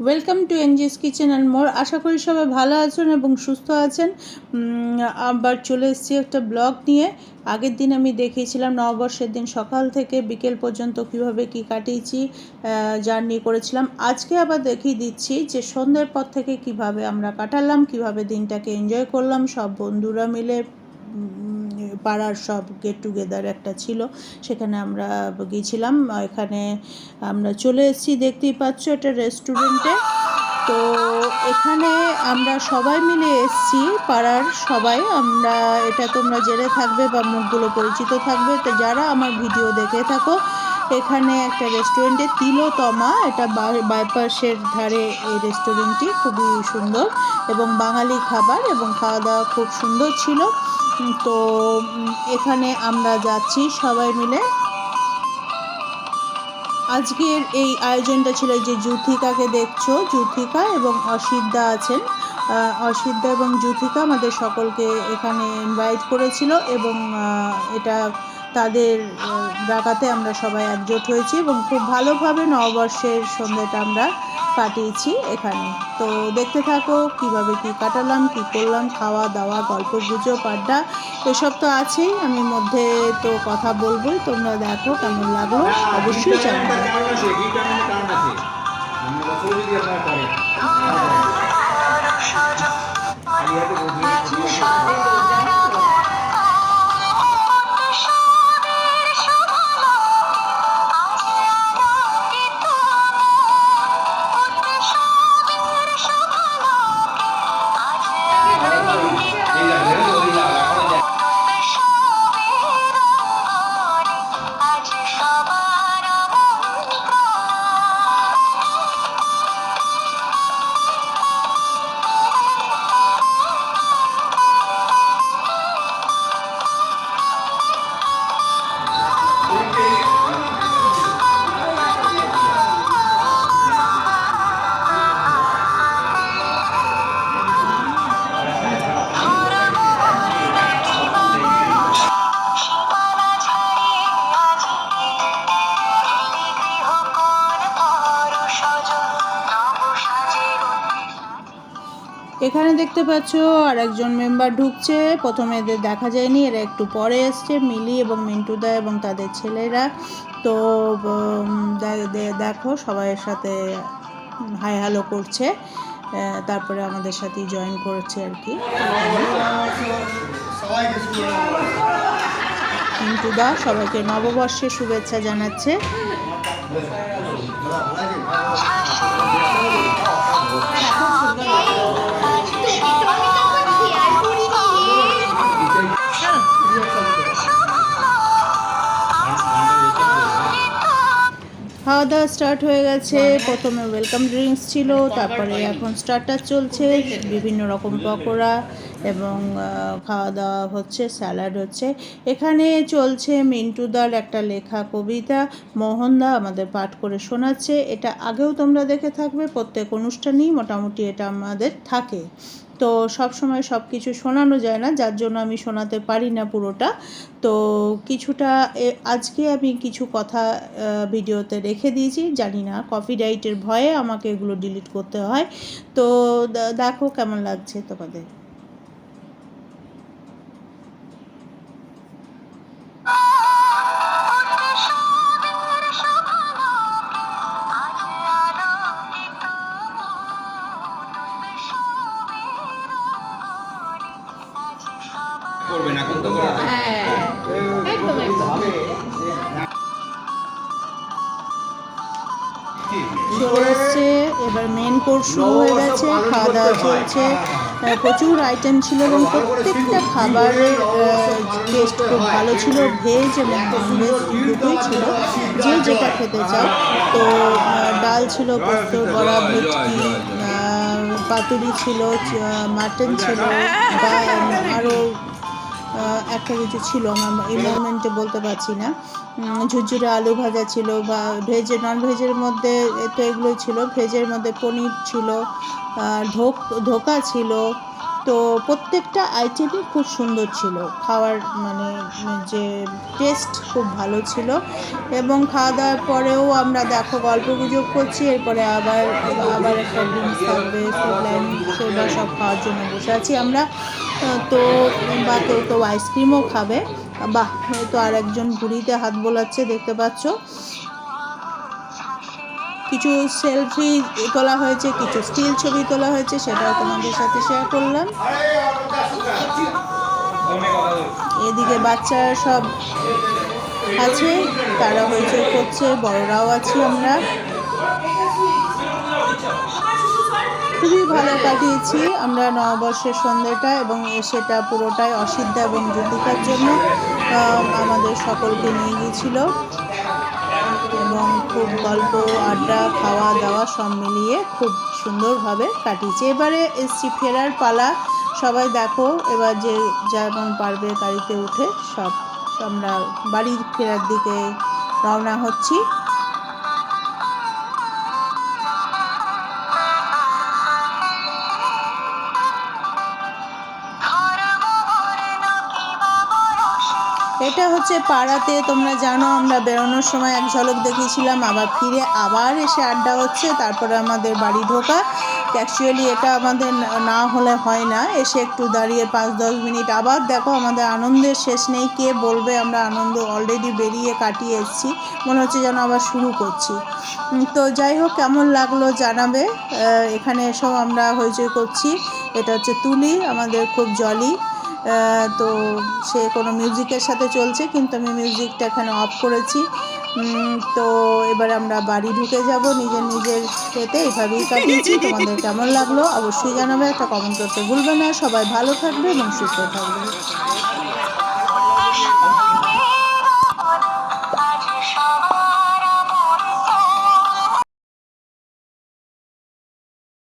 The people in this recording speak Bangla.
Welcome to NGS kitchen and more আশা করি সবাই ভালো আছেন এবং সুস্থ আছেন। আবার চলে এসেছি একটা ব্লগ নিয়ে। আগের দিন আমি দেখিয়েছিলাম নববর্ষের দিন সকাল থেকে বিকেল পর্যন্ত কীভাবে কি কাটিয়েছি জার্নি করেছিলাম। আজকে আবার দেখিয়ে দিচ্ছি যে সন্ধ্যের পর থেকে কীভাবে আমরা কাটালাম, কীভাবে দিনটাকে এনজয় করলাম। সব বন্ধুরা মিলে পাড়ার সব গেট টুগেদার একটা ছিল। সেখানে আমরা গিয়েছিলাম। এখানে আমরা চলে এসেছি, দেখতেই পাচ্ছ এটা রেস্টুরেন্টে তো এখানে আমরা সবাই মিলে এসেছি, পাড়ার সবাই। আমরা, এটা তোমরা জেনে থাকবে বা মুখগুলো পরিচিত থাকবে। তো যারা আমার ভিডিও দেখে থাকো, এখানে একটা রেস্টুরেন্টে তিলোতমা এটা বাইপাসের ধারে এই রেস্টুরেন্টটি খুবই সুন্দর। এবং বাঙালি খাবার এবং খাওয়া দাওয়া খুব সুন্দর ছিল। তো এখানে আমরা যাচ্ছি সবাই মিলে। আজকের এই আয়োজনটা ছিল যে যুথিকাকে দেখছ যুথিকা এবং অসিদ্ধা আছেন। অসিদ্ধা এবং যুথিকা আমাদের সকলকে এখানে ইনভাইট করেছিল এবং এটা তাদের ডাকাতে আমরা সবাই একজোট হয়েছি এবং খুব ভালোভাবে নববর্ষের সন্ধ্যাটা আমরা কাটিয়েছি এখানে। তো দেখতে থাকো কীভাবে কি কাটালাম, কি করলাম, খাওয়া দাওয়া, গল্প গুজব, আড্ডা, এসব তো আছেই। আমি মধ্যে তো কথা বলব তোমরা দেখো কেমন লাগল, অবশ্যই জানাবে। এখানে দেখতে পাচ্ছ আর একজন মেম্বার ঢুকছে। প্রথমে এদের দেখা যায়নি, এরা একটু পরে এসছে, মিলি এবং মিন্টুদা এবং তাদের ছেলেরা। তো দেখো, সবাইয়ের সাথে হাই হ্যালো করছে। তারপরে আমাদের সাথেই জয়েন করেছে আর কি। মিন্টুদা, সবাইকে নববর্ষের শুভেচ্ছা জানাচ্ছে। খাওয়া দাওয়া স্টার্ট হয়ে গেছে। প্রথমে ওয়েলকাম ড্রিঙ্কস ছিল তারপরে এখন স্টার্টার চলছে। বিভিন্ন রকম পকোড়া এবং খাওয়া দাওয়া হচ্ছে স্যালাড হচ্ছে। এখানে চলছে মিন্টুদার একটা লেখা কবিতা। মোহনদা আমাদের পাঠ করে শোনাচ্ছে। এটা আগেও তোমরা দেখে থাকবে প্রত্যেক অনুষ্ঠানেই মোটামুটি এটা আমাদের থাকে। তো সব সময় সব কিছু শোনানো যায় না, যার জন্য আমি শোনাতে পারি না পুরোটা। তো কিছুটা আজকে আমি কিছু কথা ভিডিওতে রেখে দিয়েছি। জানি না কপিরাইটের ভয়ে আমাকে এগুলো ডিলিট করতে হয়। তো দেখো কেমন লাগছে তোমাদের। এবার মেন কোর্স শুরু হয়ে গেছে খাওয়া দাওয়া চলছে প্রচুর আইটেম ছিল এবং প্রত্যেকটা খাবারের টেস্ট খুব ভালো ছিল ভেজ এবং ননভেজ দুটোই ছিল। যে যেটা খেতে চাও। তো ডাল ছিল পোস্ত বড়া ভেটকি পাতুরি ছিল মাটন ছিল বা আরও একটা কিছু ছিল, আমার এই মোমেন্টে বলতে পারছি না। ঝুরঝুরে আলু ভাজা ছিল বা ভেজে নন ভেজের মধ্যে তো এগুলোই ছিল। ভেজের মধ্যে পনির ছিল ঢোক ধোকা ছিল। তো প্রত্যেকটা আইটেমই খুব সুন্দর ছিল। খাওয়ার মানে যে টেস্ট খুব ভালো ছিল। এবং খাওয়া দাওয়ার পরেও আমরা দেখো গল্প গুজব করছি, এরপরে আবার আবার একটা ড্রিঙ্কস থাকবে সব খাওয়ার জন্য বসে আছি। আমরা তো, বা কেউ কেউ আইসক্রিমও খাবে। বাহ তো আর একজন ঘুড়িতে হাত বোলাচ্ছে, দেখতে পাচ্ছ। কিছু সেলফি তোলা হয়েছে, কিছু স্টিল ছবি তোলা হয়েছে, সেটাও তোমাদের সাথে শেয়ার করলাম। এদিকে বাচ্চারা সব আছে, তারা হয়েছে করছে, বড়রাও আছি আমরা। খুবই ভালো কাটিয়েছি। আমরা নববর্ষের সন্ধ্যাটা এবং সেটা পুরোটাই অসিদ্ধা এবং জ্যোতিকার জন্য আমাদের সকলকে নিয়ে গিয়েছিল। এবং খুব গল্প, আড্ডা খাওয়া দাওয়া সব মিলিয়ে খুব সুন্দরভাবে কাটিয়েছি। এবারে এসছি ফেরার পালা। সবাই দেখো, এবার যে যেমন পারবে গাড়িতে উঠে সব, আমরা বাড়ির ফেরার দিকে রওনা হচ্ছি। এটা হচ্ছে পাড়াতে, তোমরা জানো, আমরা বেরোনোর সময় এক ঝলক দেখেছিলাম, আবার ফিরে আবার এসে আড্ডা হচ্ছে, তারপরে আমাদের বাড়ি ঢোকা। অ্যাকচুয়ালি এটা আমাদের না- হলে হয় না, এসে একটু দাঁড়িয়ে পাঁচ দশ মিনিট। আবার দেখো, আমাদের আনন্দের শেষ নেই, কে বলবে, আমরা আনন্দ অলরেডি বেরিয়ে কাটিয়ে এসেছি, মনে হচ্ছে যেন আবার শুরু করছি। তো যাই হোক, কেমন লাগল জানাবে এখানে এসব আমরা হইচই করছি। এটা হচ্ছে তুলি, আমাদের খুব জলি তো সে কোনো মিউজিকের সাথে চলছে, কিন্তু আমি মিউজিকটা এখানে অফ করেছি। তো এবার আমরা বাড়ি ঢুকে যাব, নিজের নিজের খেতে। এইভাবেই কাটিয়েছি। তোমাদের কেমন লাগল অবশ্যই জানাবে, একটা কমেন্ট করতে ভুলবে না। সবাই ভালো থাকবে এবং সুস্থ থাকবে।